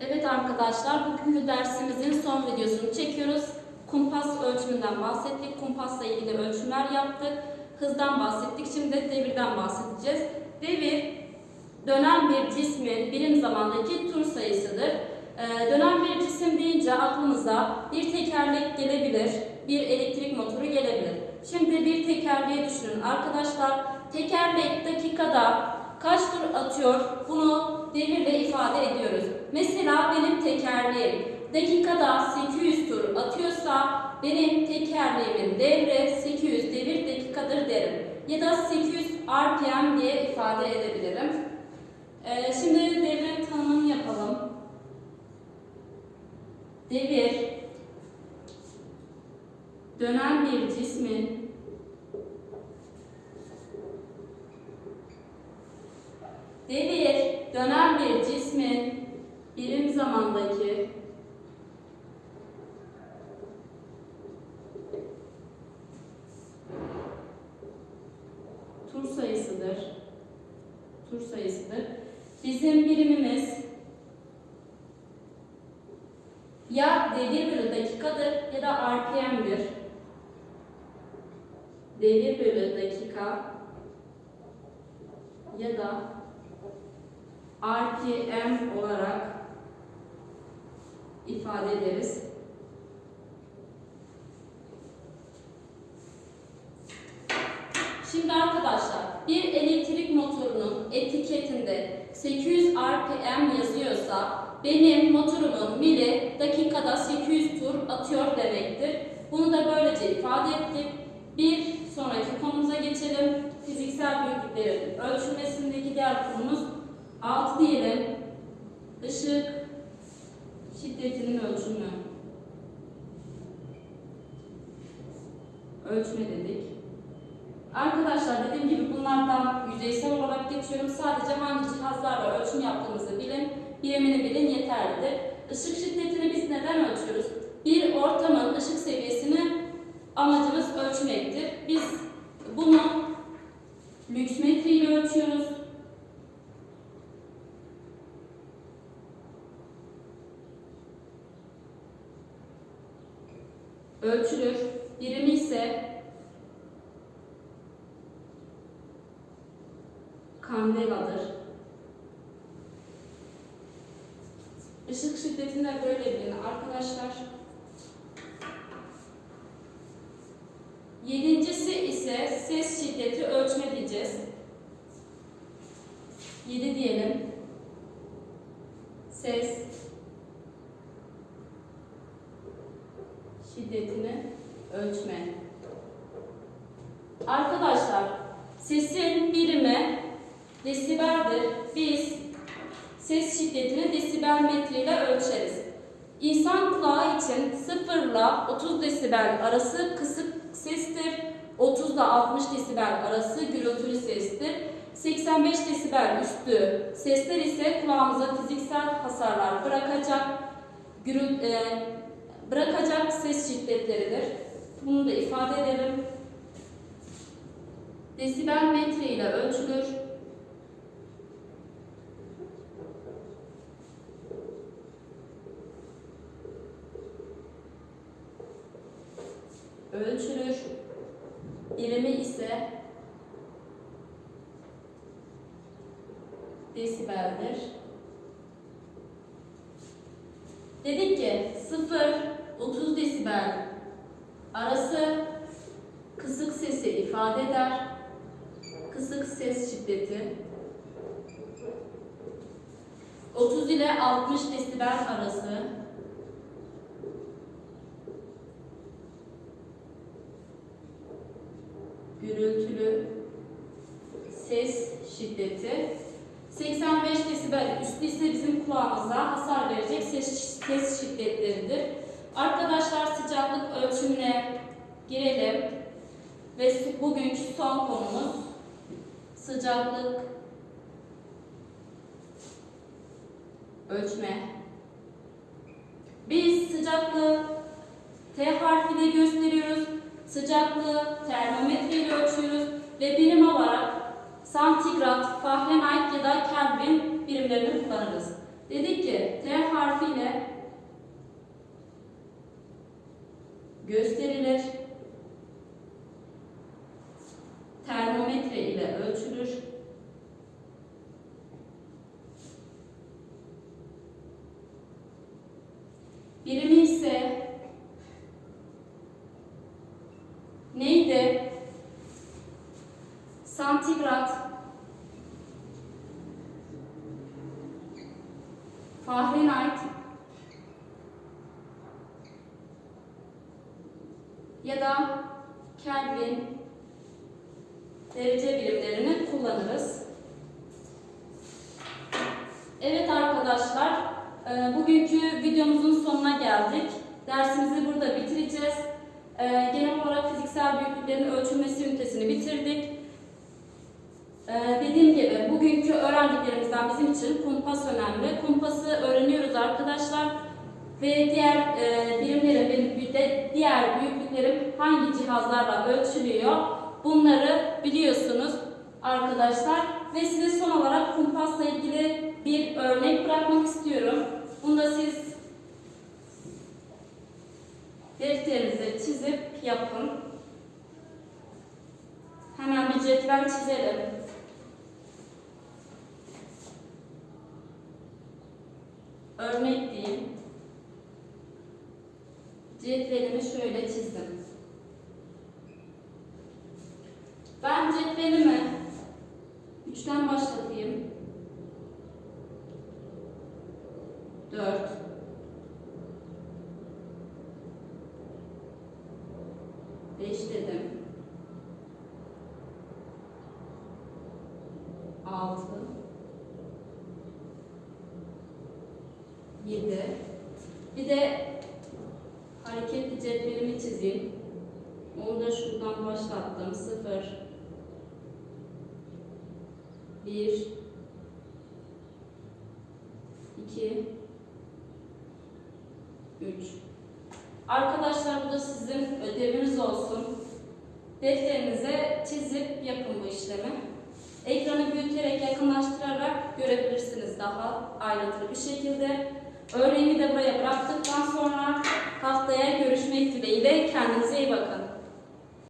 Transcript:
Evet arkadaşlar, bugünkü dersimizin son videosunu çekiyoruz. Kumpas ölçümünden bahsettik, kumpasla ilgili ölçümler yaptık. Hızdan bahsettik, şimdi de devirden bahsedeceğiz. Devir, dönen bir cismin birim zamandaki tur sayısıdır. Ee, dönen bir cisim deyince aklımıza bir tekerlek gelebilir, bir elektrik motoru gelebilir. Şimdi bir tekerleği düşünün arkadaşlar. Tekerlek dakikada kaç tur atıyor? Bunu devirle ifade ediyoruz. Mesela benim tekerleğim dakikada 800 tur atıyorsa benim tekerleğimin devre 800 devir dakikadır derim. Ya da 800 RPM diye ifade edebilirim. Ee, şimdi devrin tanımını yapalım. Devir dönen bir cismin Devir, dönen bir cismin birim zamandaki tur sayısıdır. Tur sayısıdır. Bizim birimimiz ya devir bölü dakikadır ya da RPM'dir. Devir bölü dakika ya da RPM olarak ifade ederiz. Şimdi arkadaşlar bir elektrik motorunun etiketinde 800 RPM yazıyorsa benim motorumun mili dakikada 800 tur atıyor demektir. Bunu da böylece ifade ettik. Bir sonraki konumuza geçelim. Fiziksel büyüklüklerin ölçülmesindeki diğer konumuz 6 diyelim. Işık şiddetinin ölçümü. Ölçme dedik. Arkadaşlar dediğim gibi bunlardan yüzeysel olarak geçiyorum. Sadece hangi cihazlarla ölçüm yaptığımızı bilin, birimini bilin yeterlidir. Işık şiddetini biz neden ölçüyoruz? Bir ortamın ışık seviyesini amacımız ölçmektir. Biz bunu lüks metre ile ölçüyoruz. Ölçülür. Birimi ise kandeladır. Işık şiddetinde böyle bilin arkadaşlar. Yedincisi ise ses şiddeti ölçme diyeceğiz. 7 diyelim. Ses şiddetini ölçme. Arkadaşlar sesin birimi desibeldir. Biz ses şiddetini desibel metre ile ölçeriz. İnsan kulağı için 0 ile 30 desibel arası kısık sestir. 30 ile 60 desibel arası gürültülü sestir. 85 desibel üstü sesler ise kulağımıza fiziksel hasarlar bırakacak, gürül, e, bırakacak ses şiddetleridir. Bunu da ifade edelim. Desibel metre ile ölçülür. Ölçülür. Birimi ise desibeldir. Dedik ki 0-30 desibel arası kısık sesi ifade eder. Kısık ses şiddeti 30 ile 60 desibel arası gürültülü ses şiddeti 85 desibel üstü ise bizim kulağımıza hasar verecek ses, ses şiddetleridir. Arkadaşlar ölçümüne girelim ve bugünkü son konumuz sıcaklık ölçme. Biz sıcaklığı T harfiyle gösteriyoruz. Sıcaklığı termometre ile ölçüyoruz ve birim olarak santigrat, Fahrenheit ya da Kelvin birimlerini kullanırız. Dedik ki T harfi gösterilir. Termometre ile ölçülür. Birimi ise neydi? Santigrat, Fahrenheit ya da Kelvin derece birimlerini kullanırız. Evet arkadaşlar, e, bugünkü videomuzun sonuna geldik. Dersimizi burada bitireceğiz. E, Genel olarak fiziksel büyüklüklerin ölçülmesi ünitesini bitirdik. E, Dediğim gibi bugünkü öğrendiklerimizden bizim için kumpas önemli. Kumpası öğreniyoruz arkadaşlar ve diğer e, birimlerin bir de diğer büyüklüklerin hangi cihazlarla ölçülüyor bunları biliyorsunuz arkadaşlar ve size son olarak kumpasla ilgili bir örnek bırakmak istiyorum. Bunu da siz defterinize çizip yapın. Hemen bir cetvel çizelim. Örnek diyeyim. Cetvelimi şöyle çizdim. Ben cetvelimi üçten başlatayım. Dört. Beş dedim. Altı. Yedi. Bir de hareketli cetvelimi çizeyim. Onu da şuradan başlattım. Sıfır. Bir. iki, Üç. Arkadaşlar bu da sizin ödeviniz olsun. Defterinize çizip yapın bu işlemi. Ekranı büyüterek, yakınlaştırarak görebilirsiniz daha ayrıntılı bir şekilde. Örneğini de buraya bıraktıktan sonra haftaya görüşmek dileğiyle kendinize iyi bakın.